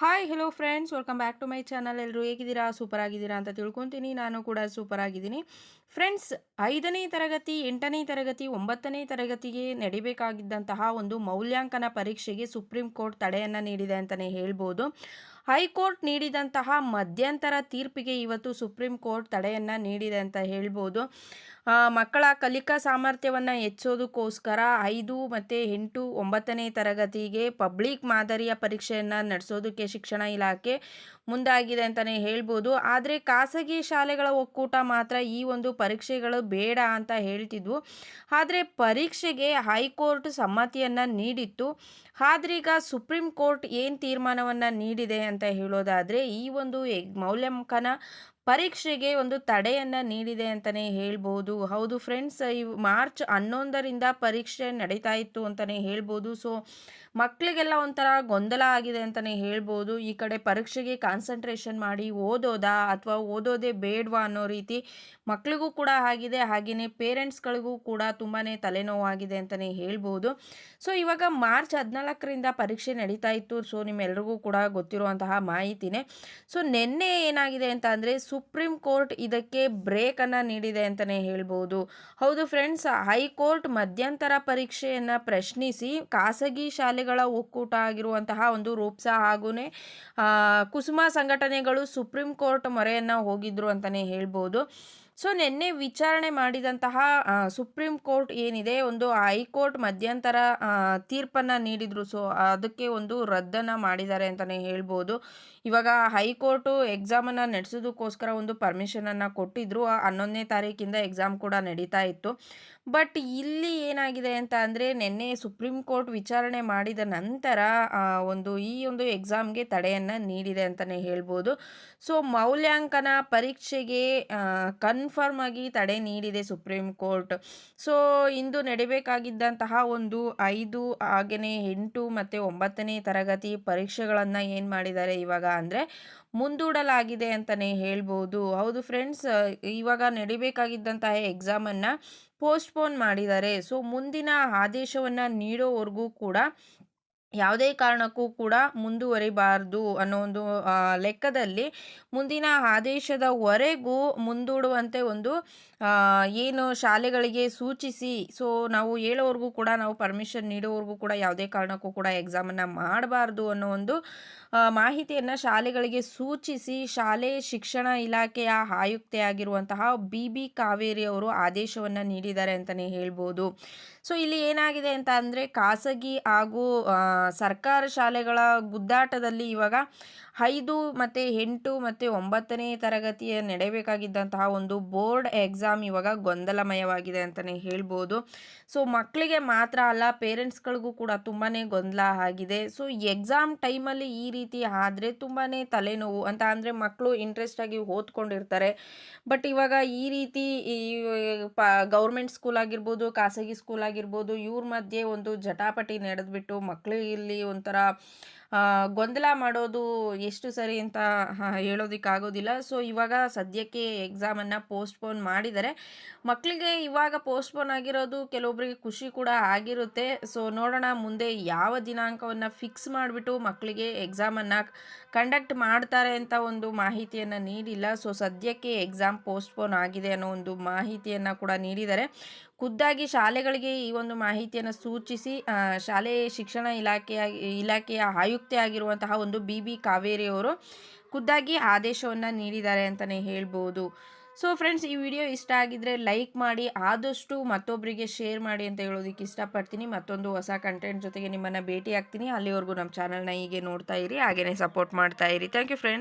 Hi hello friends welcome back to my channel ಎಲ್ಲರೂ ಹೇಗಿದ್ದೀರಾ? Super ಆಗಿದ್ದೀರಾ ಅಂತ ತಿಳ್ಕೊತೀನಿ. ನಾನು ಕೂಡ ಸೂಪರ್ ಆಗಿದ್ದೀನಿ ಫ್ರೆಂಡ್ಸ್ ಐದನೇ ತರಗತಿ, ಎಂಟನೇ ತರಗತಿ, ಒಂಬತ್ತನೇ ತರಗತಿಗೆ ನಡಿಬೇಕಾಗಿದ್ದಂತಹ ಒಂದು ಮೌಲ್ಯಾಂಕನ ಪರೀಕ್ಷೆಗೆ ಸುಪ್ರೀಂ ಕೋರ್ಟ್ ತಡೆಯನ್ನು ನೀಡಿದೆ ಅಂತಲೇ ಹೇಳ್ಬೋದು. ಹೈಕೋರ್ಟ್ ನೀಡಿದಂತಹ ಮಧ್ಯಂತರ ತೀರ್ಪಿಗೆ ಇವತ್ತು ಸುಪ್ರೀಂ ಕೋರ್ಟ್ ತಡೆಯನ್ನು ನೀಡಿದೆ ಅಂತ ಹೇಳ್ಬೋದು. ಮಕ್ಕಳ ಕಲಿಕಾ ಸಾಮರ್ಥ್ಯವನ್ನು ಹೆಚ್ಚೋದಕ್ಕೋಸ್ಕರ ಐದು ಮತ್ತು ಎಂಟು ಒಂಬತ್ತನೇ ತರಗತಿಗೆ ಪಬ್ಲಿಕ್ ಮಾದರಿಯ ಪರೀಕ್ಷೆಯನ್ನು ನಡೆಸೋದಕ್ಕೆ ಶಿಕ್ಷಣ ಇಲಾಖೆ ಮುಂದಾಗಿದೆ ಅಂತಲೇ ಹೇಳ್ಬೋದು. ಆದರೆ ಖಾಸಗಿ ಶಾಲೆಗಳ ಒಕ್ಕೂಟ ಮಾತ್ರ ಈ ಒಂದು ಪರೀಕ್ಷೆಗಳು ಬೇಡ ಅಂತ ಹೇಳ್ತಿದ್ವು. ಆದರೆ ಪರೀಕ್ಷೆಗೆ ಹೈಕೋರ್ಟ್ ಸಮ್ಮತಿಯನ್ನು ನೀಡಿತ್ತು. ಆದ್ರೀಗ ಸುಪ್ರೀಂ ಕೋರ್ಟ್ ಏನು ತೀರ್ಮಾನವನ್ನು ನೀಡಿದೆ ಅಂತ ಹೇಳೋದಾದರೆ ಈ ಒಂದು ಮೌಲ್ಯಾಂಕನ ಪರೀಕ್ಷೆಗೆ ಒಂದು ತಡೆಯನ್ನು ನೀಡಿದೆ ಅಂತಲೇ ಹೇಳ್ಬೋದು. ಹೌದು ಫ್ರೆಂಡ್ಸ್ ಈ ಮಾರ್ಚ್ ಹನ್ನೊಂದರಿಂದ ಪರೀಕ್ಷೆ ನಡೀತಾ ಇತ್ತು ಅಂತಲೇ ಹೇಳ್ಬೋದು. ಸೊ ಮಕ್ಕಳಿಗೆಲ್ಲ ಒಂಥರ ಗೊಂದಲ ಆಗಿದೆ ಅಂತಲೇ ಹೇಳ್ಬೋದು. ಈ ಕಡೆ ಪರೀಕ್ಷೆಗೆ ಕಾನ್ಸಂಟ್ರೇಷನ್ ಮಾಡಿ ಓದೋದಾ ಅಥವಾ ಓದೋದೇ ಬೇಡವಾ ಅನ್ನೋ ರೀತಿ ಮಕ್ಕಳಿಗೂ ಕೂಡ ಆಗಿದೆ. ಹಾಗೆಯೇ ಪೇರೆಂಟ್ಸ್ಗಳಿಗೂ ಕೂಡ ತುಂಬಾ ತಲೆನೋವಾಗಿದೆ ಅಂತಲೇ ಹೇಳ್ಬೋದು. ಸೊ ಇವಾಗ ಮಾರ್ಚ್ ಹದಿನಾಲ್ಕರಿಂದ ಪರೀಕ್ಷೆ ನಡೀತಾ ಇತ್ತು. ಸೊ ನಿಮ್ಮೆಲ್ಲರಿಗೂ ಕೂಡ ಗೊತ್ತಿರುವಂತಹ ಮಾಹಿತಿನೇ. ಸೊ ನಿನ್ನೆ ಏನಾಗಿದೆ ಅಂತ ಅಂದರೆ ಸುಪ್ರೀಂ ಕೋರ್ಟ್ ಇದಕ್ಕೆ ಬ್ರೇಕನ್ನು ನೀಡಿದೆ ಅಂತಲೇ ಹೇಳ್ಬೋದು. ಹೌದು ಫ್ರೆಂಡ್ಸ್, ಹೈಕೋರ್ಟ್ ಮಧ್ಯಂತರ ಪರೀಕ್ಷೆಯನ್ನು ಪ್ರಶ್ನಿಸಿ ಖಾಸಗಿ ಶಾಲೆಗಳ ಒಕ್ಕೂಟ ಆಗಿರುವಂತಹ ಒಂದು ರೂಪ್ಸ ಹಾಗೂ ಕುಸುಮ ಸಂಘಟನೆಗಳು ಸುಪ್ರೀಂ ಕೋರ್ಟ್ ಮೊರೆಯನ್ನು ಹೋಗಿದ್ರು ಅಂತಲೇ ಹೇಳ್ಬೋದು. ಸೊ ನಿನ್ನೆ ವಿಚಾರಣೆ ಮಾಡಿದಂತಹ ಸುಪ್ರೀಂ ಕೋರ್ಟ್ ಏನಿದೆ, ಒಂದು ಹೈಕೋರ್ಟ್ ಮಧ್ಯಂತರ ತೀರ್ಪನ್ನು ನೀಡಿದರು. ಸೊ ಅದಕ್ಕೆ ಒಂದು ರದ್ದನ್ನು ಮಾಡಿದ್ದಾರೆ ಅಂತಲೇ ಹೇಳ್ಬೋದು. ಇವಾಗ ಹೈಕೋರ್ಟು ಎಕ್ಸಾಮನ್ನು ನಡೆಸೋದಕ್ಕೋಸ್ಕರ ಒಂದು ಪರ್ಮಿಷನನ್ನು ಕೊಟ್ಟಿದ್ದರು ಹನ್ನೊಂದನೇ ತಾರೀಕಿಂದ ಎಕ್ಸಾಮ್ ಕೂಡ ನಡೀತಾ ಇತ್ತು. ಬಟ್ ಇಲ್ಲಿ ಏನಾಗಿದೆ ಅಂತ ಅಂದರೆ, ನಿನ್ನೆ ಸುಪ್ರೀಂ ಕೋರ್ಟ್ ವಿಚಾರಣೆ ಮಾಡಿದ ನಂತರ ಒಂದು ಈ ಒಂದು ಎಕ್ಸಾಮ್ಗೆ ತಡೆಯನ್ನು ನೀಡಿದೆ ಅಂತಲೇ ಹೇಳ್ಬೋದು. ಸೊ ಮೌಲ್ಯಾಂಕನ ಪರೀಕ್ಷೆಗೆ ಕನ್ಫರ್ಮ್ ಆಗಿ ತಡೆ ನೀಡಿದೆ ಸುಪ್ರೀಂ ಕೋರ್ಟ್. ಸೊ, ಇಂದು ನಡಿಬೇಕಾಗಿದ್ದಂತಹ ಒಂದು ಐದು ಹಾಗೆಯೇ ಎಂಟು ಮತ್ತು ಒಂಬತ್ತನೇ ತರಗತಿ ಪರೀಕ್ಷೆಗಳನ್ನು ಏನು ಮಾಡಿದ್ದಾರೆ ಇವಾಗ ಅಂದರೆ ಮುಂದೂಡಲಾಗಿದೆ ಅಂತಲೇ ಹೇಳ್ಬೋದು. ಹೌದು ಫ್ರೆಂಡ್ಸ್, ಇವಾಗ ನಡಿಬೇಕಾಗಿದ್ದಂತಹ ಎಕ್ಸಾಮನ್ನು ಪೋಸ್ಟ್ಪೋನ್ ಮಾಡಿದ್ದಾರೆ. ಸೊ, ಮುಂದಿನ ಆದೇಶವನ್ನು ನೀಡೋವರೆಗೂ ಕೂಡ ಯಾವುದೇ ಕಾರಣಕ್ಕೂ ಕೂಡ ಮುಂದುವರಿಬಾರ್ದು ಅನ್ನೋ ಒಂದು ಲೆಕ್ಕದಲ್ಲಿ ಮುಂದಿನ ಆದೇಶದವರೆಗೂ ಮುಂದೂಡುವಂತೆ ಒಂದು ಏನು ಶಾಲೆಗಳಿಗೆ ಸೂಚಿಸಿ. ಸೊ, ನಾವು ಹೇಳೋವರೆಗೂ ಕೂಡ ನಾವು ಪರ್ಮಿಷನ್ ನೀಡೋವರೆಗೂ ಕೂಡ ಯಾವುದೇ ಕಾರಣಕ್ಕೂ ಕೂಡ ಎಕ್ಸಾಮನ್ನು ಮಾಡಬಾರ್ದು ಅನ್ನೋ ಒಂದು ಮಾಹಿತಿಯನ್ನು ಶಾಲೆಗಳಿಗೆ ಸೂಚಿಸಿ ಶಾಲೆ ಶಿಕ್ಷಣ ಇಲಾಖೆಯ ಆಯುಕ್ತೆಯಾಗಿರುವಂತಹ ಬಿ ಬಿ ಕಾವೇರಿ ಅವರು ಆದೇಶವನ್ನು ನೀಡಿದ್ದಾರೆ ಅಂತಲೇ ಹೇಳ್ಬೋದು. ಸೊ, ಇಲ್ಲಿ ಏನಾಗಿದೆ ಅಂತ ಅಂದರೆ ಖಾಸಗಿ ಹಾಗೂ ಸರ್ಕಾರ ಶಾಲೆಗಳ ಗುದ್ದಾಟದಲ್ಲಿ ಇವಾಗ ಐದು ಮತ್ತು ಎಂಟು ಮತ್ತು ಒಂಬತ್ತನೇ ತರಗತಿಯ ನಡೆಯಬೇಕಾಗಿದ್ದಂತಹ ಒಂದು ಬೋರ್ಡ್ ಎಕ್ಸಾಮ್ ಇವಾಗ ಗೊಂದಲಮಯವಾಗಿದೆ ಅಂತಲೇ ಹೇಳ್ಬೋದು. ಸೊ ಮಕ್ಕಳಿಗೆ ಮಾತ್ರ ಅಲ್ಲ, ಪೇರೆಂಟ್ಸ್ಗಳಿಗೂ ಕೂಡ ತುಂಬಾ ಗೊಂದಲ ಆಗಿದೆ. ಸೊ ಎಕ್ಸಾಮ್ ಟೈಮಲ್ಲಿ ಈ ರೀತಿ ಆದರೆ ತುಂಬಾ ತಲೆನೋವು ಅಂತ ಅಂದರೆ ಮಕ್ಕಳು ಇಂಟ್ರೆಸ್ಟಾಗಿ ಓದ್ಕೊಂಡಿರ್ತಾರೆ. ಬಟ್ ಇವಾಗ ಈ ರೀತಿ ಈ, ಪ ಗೌರ್ಮೆಂಟ್ ಸ್ಕೂಲ್ ಆಗಿರ್ಬೋದು, ಖಾಸಗಿ ಸ್ಕೂಲ್ ಆಗಿರ್ಬೋದು, ಇವ್ರ ಮಧ್ಯೆ ಒಂದು ಜಟಾಪಟಿ ನಡೆದ್ಬಿಟ್ಟು ಮಕ್ಕಳಿಗೆ ಇಲ್ಲಿ ಒಂಥರ ಗೊಂದಲ ಮಾಡೋದು ಎಷ್ಟು ಸರಿ ಅಂತ ಹೇಳೋದಕ್ಕಾಗೋದಿಲ್ಲ. ಸೊ ಇವಾಗ ಸದ್ಯಕ್ಕೆ ಎಕ್ಸಾಮನ್ನು ಪೋಸ್ಟ್ಪೋನ್ ಮಾಡಿದ್ದಾರೆ ಮಕ್ಕಳಿಗೆ ಇವಾಗ ಪೋಸ್ಟ್ಪೋನ್ ಆಗಿರೋದು ಕೆಲವೊಬ್ಬರಿಗೆ ಖುಷಿ ಕೂಡ ಆಗಿರುತ್ತೆ. ಸೊ ನೋಡೋಣ ಮುಂದೆ ಯಾವ ದಿನಾಂಕವನ್ನು ಫಿಕ್ಸ್ ಮಾಡಿಬಿಟ್ಟು ಮಕ್ಕಳಿಗೆ ಎಕ್ಸಾಮನ್ನು ಕಂಡಕ್ಟ್ ಮಾಡ್ತಾರೆ ಅಂತ ಒಂದು ಮಾಹಿತಿಯನ್ನು ನೀಡಿಲ್ಲ. ಸೊ ಸದ್ಯಕ್ಕೆ ಎಕ್ಸಾಮ್ ಪೋಸ್ಟ್ಪೋನ್ ಆಗಿದೆ ಅನ್ನೋ ಒಂದು ಮಾಹಿತಿಯನ್ನು ಕೂಡ ನೀಡಿದ್ದಾರೆ. ಖುದ್ದಾಗಿ ಶಾಲೆಗಳಿಗೆ ಈ ಒಂದು ಮಾಹಿತಿಯನ್ನು ಸೂಚಿಸಿ ಶಾಲೆ ಶಿಕ್ಷಣ ಇಲಾಖೆಯ ಇಲಾಖೆಯ ಆಯುಕ್ತೆ ಆಗಿರುವಂತಹ ಒಂದು ಬಿ ಬಿ ಕಾವೇರಿಯವರು ಖುದ್ದಾಗಿ ಆದೇಶವನ್ನು ನೀಡಿದ್ದಾರೆ ಅಂತಲೇ ಹೇಳ್ಬೋದು. ಸೊ ಫ್ರೆಂಡ್ಸ್ ಈ ವಿಡಿಯೋ ಇಷ್ಟ ಆಗಿದ್ದರೆ ಲೈಕ್ ಮಾಡಿ, ಆದಷ್ಟು ಮತ್ತೊಬ್ಬರಿಗೆ ಶೇರ್ ಮಾಡಿ ಅಂತ ಹೇಳೋದಕ್ಕೆ ಇಷ್ಟಪಡ್ತೀನಿ. ಮತ್ತೊಂದು ಹೊಸ ಕಂಟೆಂಟ್ ಜೊತೆಗೆ ನಿಮ್ಮನ್ನು ಭೇಟಿ ಆಗ್ತೀನಿ ಅಲ್ಲಿವರೆಗೂ ನಮ್ಮ ಚಾನಲ್ನ ಹೀಗೆ ನೋಡ್ತಾ ಇರಿ ಹಾಗೆಯೇ ಸಪೋರ್ಟ್ ಮಾಡ್ತಾ ಇರಿ. Thank you friends